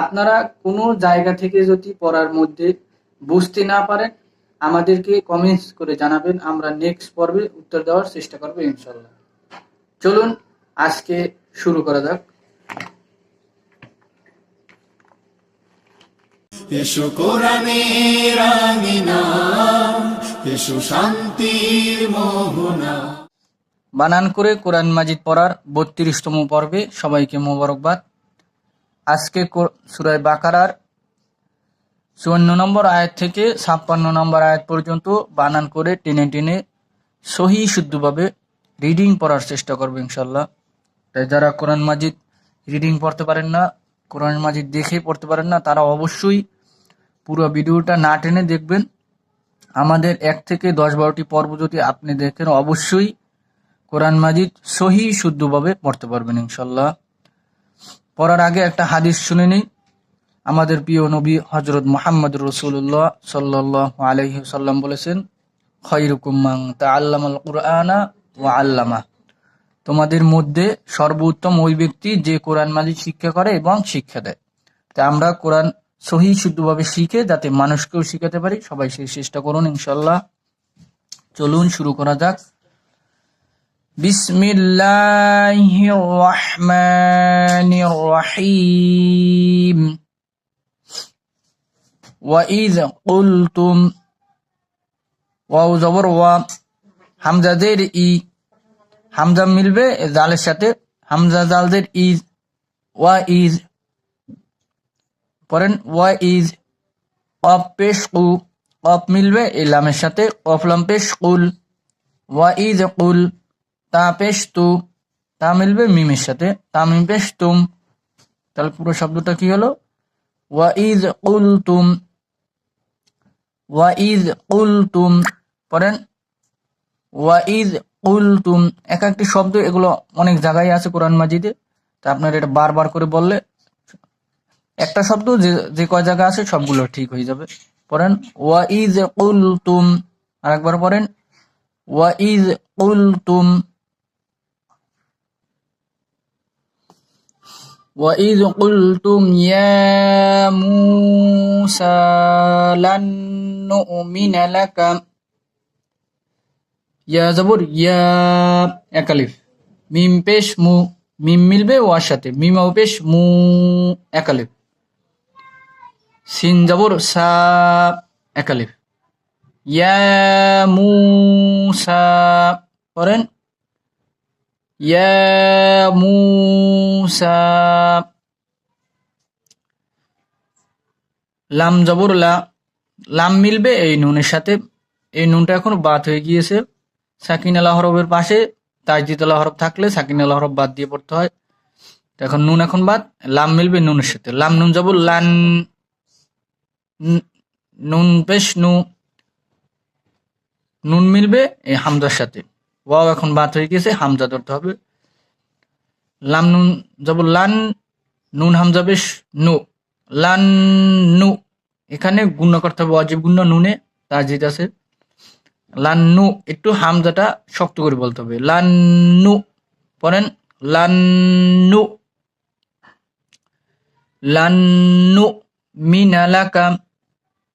আপনারা কোনো জায়গা থেকে যদি পড়ার মধ্যে বুঝতে না পারেন আমাদেরকে কমেন্টস করে জানাবেন। আমরা নেক্সট পর্বে উত্তর দেওয়ার চেষ্টা করব ইনশাল্লাহ চলুন আজকে শুরু করা যাক। এসো কোরআনের আঙিনা এসো শান্তির মোহনা। বানান করে কোরআন মাজিদ পড়ার বত্রিশতম পর্বে সবাইকে মোবারকবাদ। আজকে সুরায় বাকারার চুয়ান্ন নম্বর আয়াত থেকে ছাপ্পান্ন নম্বর আয়াত পর্যন্ত বানান করে টেনে টেনে সহি শুদ্ধভাবে রিডিং পড়ার চেষ্টা করব ইনশাল্লাহ তাই যারা কোরআন মাজিদ রিডিং পড়তে পারেন না, কোরআন মাজিদ দেখে পড়তে পারেন না, তারা অবশ্যই পুরো ভিডিওটা না টেনে দেখবেন। আমাদের এক থেকে দশ বারোটি পর্ব যদি আপনি দেখেন, অবশ্যই কোরআন মাজিদ সহি শুদ্ধভাবে পড়তে পারবেন ইনশাল্লাহ পড়ার আগে একটা হাদিস শুনে নিই। আমাদের প্রিয় নবী হজরত মোহাম্মদ রসুল্লাহ সাল্লাহ আলহি সাল্লাম বলেছেন খৈরুকুম্মাং তা আল্লামাল কুরআনা ও আল্লামা তোমাদের মধ্যে সর্বোত্তম ওই ব্যক্তি যে কোরআন মাজিদ শিক্ষা করে এবং শিক্ষা দেয়। তা আমরা কোরআন সহি শুদ্ধভাবে শিখে যাতে মানুষকেও শিখাতে পারি। সবাই সেই চেষ্টা করুন ইনশাল্লাহ চলুন শুরু করা যাক। বিসমিল্লাহির রহমানির রহিম ওয়াইদ কুলতুম ওয়াও জবর ওয়া হামজাদের ই হামজা মিলবে জালের সাথে হামজা জালদের ইজ ওয়া ইজ পড়েন ওয়া ইজ অফ পেশ কু অফ মিলবে এই লামের সাথে অফ লাম পেশ কুল ওয়া ইজ কুল তা পেশ তু মিলবে মিমের সাথে, তা মিম পেশ তুম তাহলে পুরো শব্দটা কি হলো? ওয়া ইজ কুল তুম তুম পড়েন। ওয়া ইজ কুল তুম এক একটি শব্দ এগুলো অনেক জায়গায় আছে কোরআন মাজিদে, তা আপনার এটা বারবার করে বললে একটা শব্দ যে যে কয় জায়গা আছে সবগুলো ঠিক হয়ে যাবে। পড়েন কুল তুম আর একবার পড়েন। ওয়া ইজ কুল তুম وإذ قلتم يا موسى لن نؤمن لك ইয়া জবর ইয়া একালিফ মিম পেশ মু মিম মিলবে ওয়ার সাথে মিমাও পেশ মু একালিফ সিন জবর সা একালিফ ইয়া মুসা করেন ইয়া মুসা। লাম জবর লাম মিলবে, এই নুনের সাথে। এই নুনটা এখন বাদ হয়ে গিয়েছে। সাকিন আলা হরফের পাশে তাজদিদ আলা হরফ থাকলে সাকিন আলা হরফ বাদ দিয়ে পড়তে হয়। এখন নুন এখন বাদ, লাম মিলবে নুনের সাথে। লাম নুন যাব লান নুন পেশ নু। নুন মিলবে এই হামজার সাথে। ওয়াও, এখন বাদ হয়ে গেছে, হামজা ধরতে হবে। লাম নুন যাব, লান নুন হামজা বেশ নু। লান নু, এখানে গুণ করতে হবে, অজীব গুণ নুনে তাজিদ আছে। লান্নু একটু হামজাটা শক্ত করে বলতে হবে। লান লান্নু পড়েন লান্নু লান্নু মিনালাকা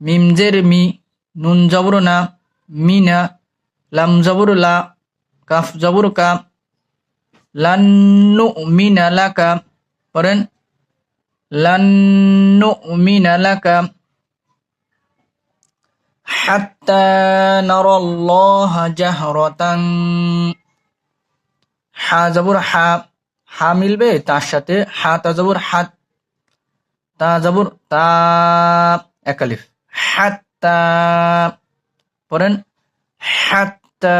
মিমজের মি, নুন জবর না, মিনা, লাম জবর লা কাফ জবর কা লান্নু মিনা লাকা পড়েন লান্নু মিনা লাকা হাত্তা নারাল্লাহ জাহরাতান হা জবর হা হা মিলবে তার সাথে হা তা জবর হাত তা জবর তা একালিফ হাত্তা পড়েন হাত্তা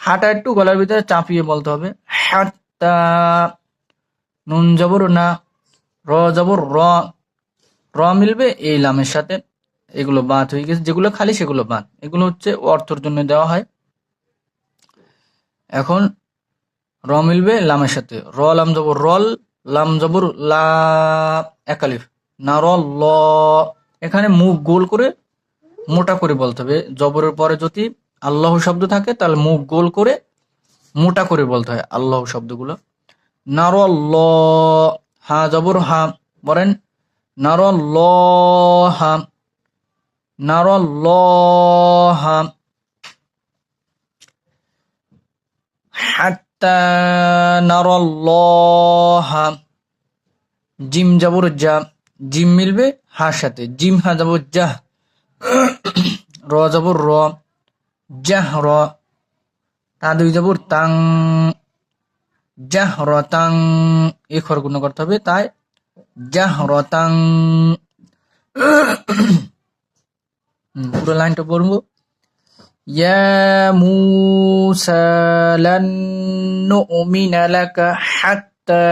হাটা একটু, গলার ভিতরে চাপিয়ে বলতে হবে। হাত্তা নুন জবর না, র জবর, র র মিলবে এই লামের সাথে। এগুলো বাদ হয়ে গেছে, যেগুলো খালি সেগুলো বাদ এগুলো হচ্ছে অর্থর জন্য দেওয়া হয়। এখন র মিলবে লামের সাথে। র, লাম জবর, রল, লাম জবর, লা, একালিফ। না, র, ল। এখানে মুখ গোল করে মোটা করে বলতে হবে। জবরের পরে যদি আল্লাহ শব্দ থাকে তাহলে মুখ গোল করে মোটা করে বলতে হয় আল্লাহ শব্দগুলো। নার ল হা জবর হা, বলেন নার ল হা নার ল হা হাত্তা ল হা জিম জবর যা জিম মিলবে হার সাথে, জিম হা জবর যা র জবর র জাহ র তা দুই জবর তাং জাহ র তাং এই খর গুণ করতে হবে তাই জাহ র তাং হুম, পুরো লাইনটা পড়বো يا موسى لن نؤمن لك حتى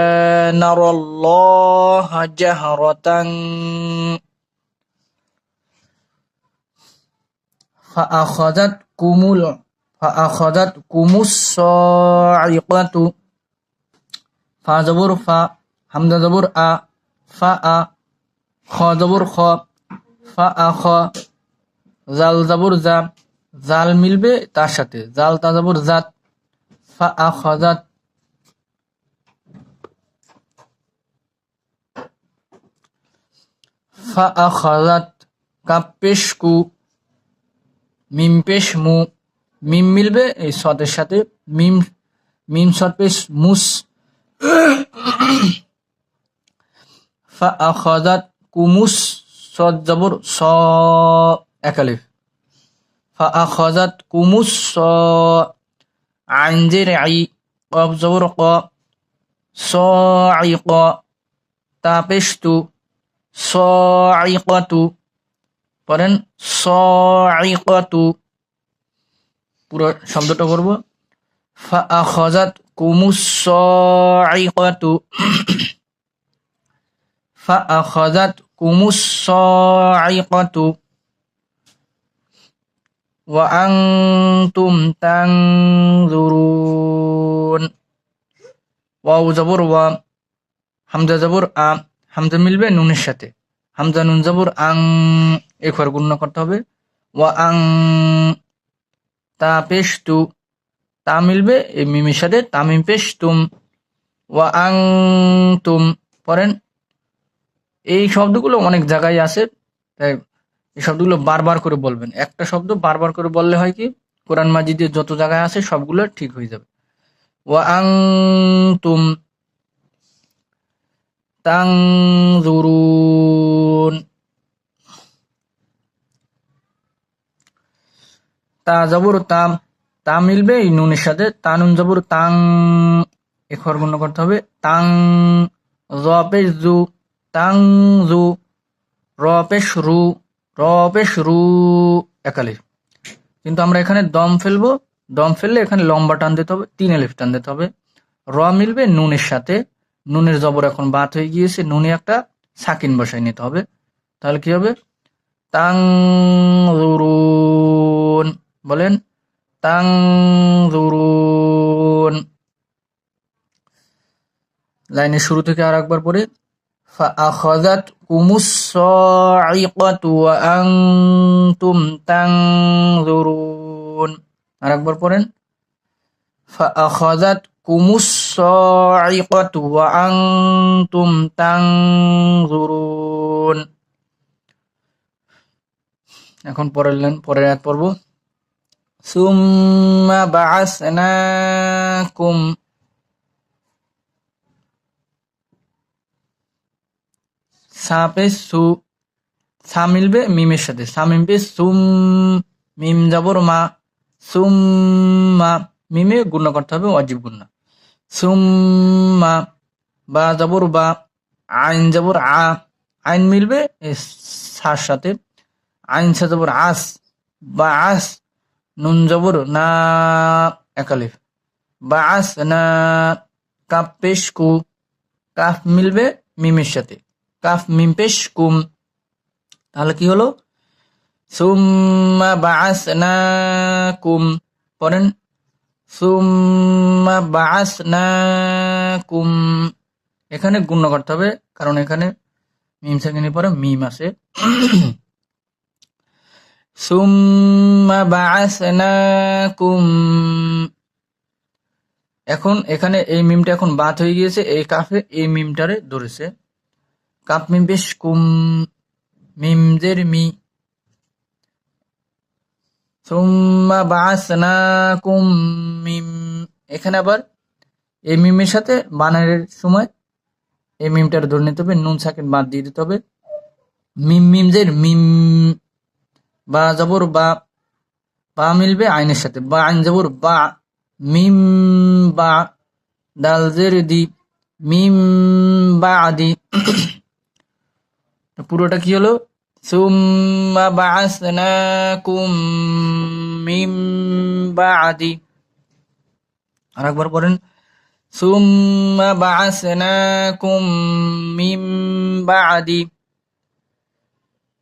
نرى الله جهرة কুমুল, ফাআখাযাত কুমুস সাইকাতু ফা জবর ফা হামজা জবর আ ফা আ খ জবর খ ফা আ খ জাল জবর জা জাল মিলবে তার সাথে জাল তা জবর জাত ফা আ খ ফা আ খ জাত মিম পেশ মু, মিম মিলবে, এই সদের সাথে মিম মিম সদ পেশ মুস। ফা আখাজাত কুমুস সদ জবর স একালিফ। ফা আখাজাত কুমুস স আইন আই কফ জবর ক, স আই ক তা পেশ তু, স আই ক তু। পড়েন সু পুরো শব্দটা করব। কুমুস কুমুস ওয়া আনতুম তানজুরুন ওয়া। হামজা জবর আ। হামজা মিলবে নুনের সাথে। হামজা নুন জবর আং একবার গুণ করতে হবে। ওয়া তা পেশ তু তা মিলবে এই মিমের সাথে। তামিম পেশ তুম ওয়া আং তুম পড়েন। এই শব্দগুলো অনেক জায়গায় আছে, তাই এই শব্দগুলো বারবার করে বলবেন। একটা শব্দ বারবার করে বললে হয় কি, কোরআন মাজিদের যত জায়গায় আছে সবগুলো ঠিক হয়ে যাবে। ওয়া আং তুম, তাং তা জবর তাম তা মিলবে, এই নুনের সাথে। তা নুন জবর তাং, এ খর করতে হবে। তাং জ পেশ জু, তাং জু র পেশ রু র পেশ রু একালিফ কিন্তু আমরা এখানে দম ফেলব। দম ফেললে এখানে লম্বা টান দিতে হবে, তিন এলিফ টান দিতে হবে। র মিলবে নুনের সাথে। নুনের জবর এখন বাত হয়ে গিয়েছে। নুনে একটা সাকিন বসাই নিতে হবে। তাহলে কি হবে? তাং জুরুন বলেন তাং জুরুন লাইনের শুরু থেকে আর একবার পরে فأخذتكم الصاعقة وأنتم تنظرون আর একবার পড়েন فأخذتكم الصاعقة وأنتم تنظرون এখন পরের লাইন পরের এক পড়ব ثم بعثناكم সাপে সু সা মিলবে মিমের সাথে সা মিলবে সুম মিম যাবর মা সুম মা মিমে গুণ করতে হবে অজীব গুণ সুম্মা বা যাবর বা আইন যাবর আ আইন মিলবে এ সার সাথে আইন সা যাবর আস বা আস নুন যাবর না একালিফ বাস, না কাপ পেশ কু কাফ মিলবে মিমের সাথে। কাফ মিম পেশ কুম তাহলে কি হলো? সুম্মা বাআসনাকুম পড়েন। সুম্মা বাআসনাকুম এখানে গুণ করতে হবে, কারণ এখানে মিম সেকেন্ডের পরে মিম সুম্মা বাআসনাকুম এখন এখানে এই মিমটা এখন বাদ হয়ে গিয়েছে, এই কাফে এই মিমটারে ধরেছে। কাপ মিম বেশ কুম মিমদের মি। সুম্মা মিম। এখানে আবার এই মিমের সাথে বানানের সময় এই মিমটার ধরে নিতে হবে, নুন সাকিন বাদ দিয়ে দিতে হবে। মিম মিমজের মিম। বা জবর বা বা মিলবে আইনের সাথে, বা আইন জবর, বা মিম বা দাল জের দি, মিম বা আদি। পুরোটা কি হলো? সুম্মা বাআসনাকুম মিম বাদি আর একবার পড়েন। সুম্মা বাআসনাকুম মিম বাদি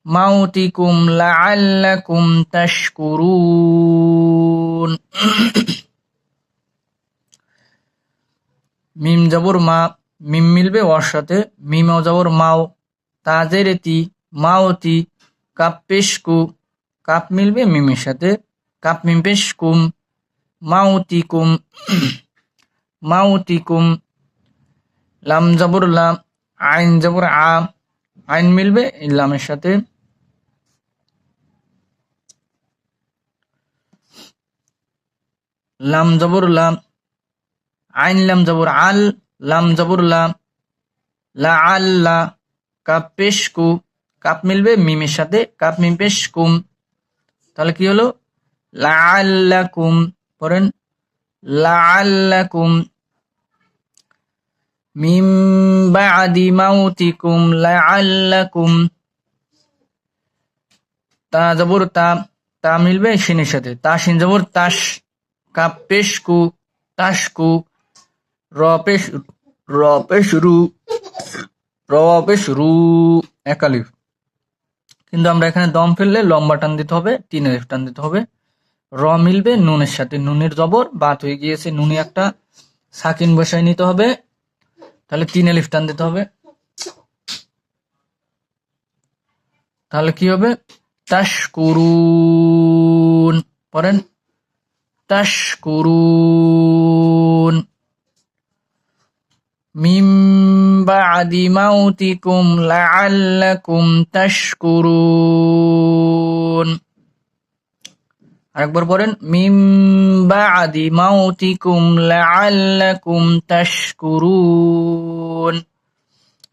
মাউতিকুম লাআল্লাকুম তাশকুরুন। মিম জবর মা, মিম মিলবে ওর সাথে মিম জবর মাও। তাজের তি মাওতি কাপ পেশকু, কাপ মিলবে মিমের সাথে, কাপ মিম পেশকুম, মাউতিকুম মাউতিকুম, লাম জবর লাম, আইন জবর আ, আইন মিলবে এই লামের সাথে। লাম জবর লাম, আইন লাম জবর আল, লাম জবর লাম, লা আল্লা কাপ পেশ কু, কাপ মিলবে মিমের সাথে, কাপ মিম পেশ কুম। তাহলে কি হলো? লা লাআল্লাকুম পড়েন লাআল্লাকুম মিম বাদি মাউতিকুম লাআল্লাকুম তা জবর তা তা মিলবে শিনের সাথে, তা শিন জবর তাস। কাপ পেশ কু তাস কু র পেশ র পেশ রু র পেশ রু একালিফ কিন্তু আমরা এখানে দম ফেললে লম্বা টান দিতে হবে তিন আলিফ টান দিতে হবে। র মিলবে নুনের সাথে। নুনের জবর, বাত হয়ে গিয়েছে, নুনে একটা সাকিন বসায় নিতে হবে। তাহলে তিন আলিফ টান দিতে হবে। তাহলে কি হবে? তাশকুরুন। পড়েন। তাশকুরুন। মিম বাদি মাউতিকুম লাআল্লাকুম তাশকুরুন। আরেকবার বলেন মিম বাদি মাউতিকুম লাআল্লাকুম তাশকুরুন।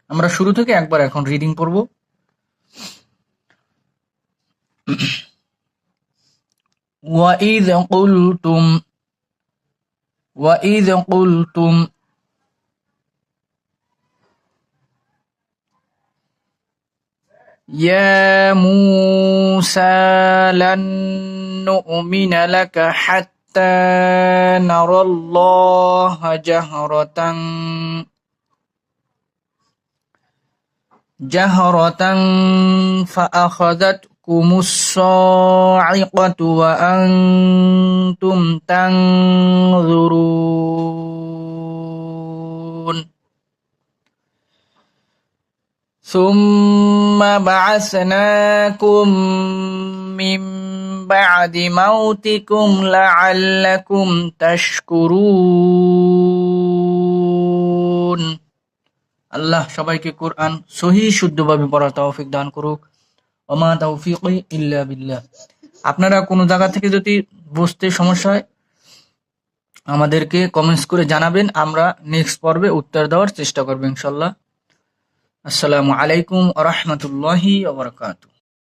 আমরা শুরু থেকে একবার এখন রিডিং পড়ব। وَإِذْ قُلْتُمْ وَإِذْ قُلْتُمْ يا موسى لن نؤمن لك حتى نرى الله جهرة جهرة فأخذتكم الصاعقة وأنتم تنظرون ثم بعثناكم من بعد موتكم لعلكم تشكرون আল্লাহ সবাইকে কোরআন সহি শুদ্ধভাবে পড়ার তৌফিক দান করুক ওমা তৌফিক ইল্লা বিল্লাহ। আপনারা কোনো জায়গা থেকে যদি বসতে সমস্যা হয়, আমাদেরকে কমেন্টস করে জানাবেন। আমরা নেক্সট পর্বে উত্তর দেওয়ার চেষ্টা করব ইনশাল্লাহ। আসসালামু আলাইকুম আ রহমতুল্লাহি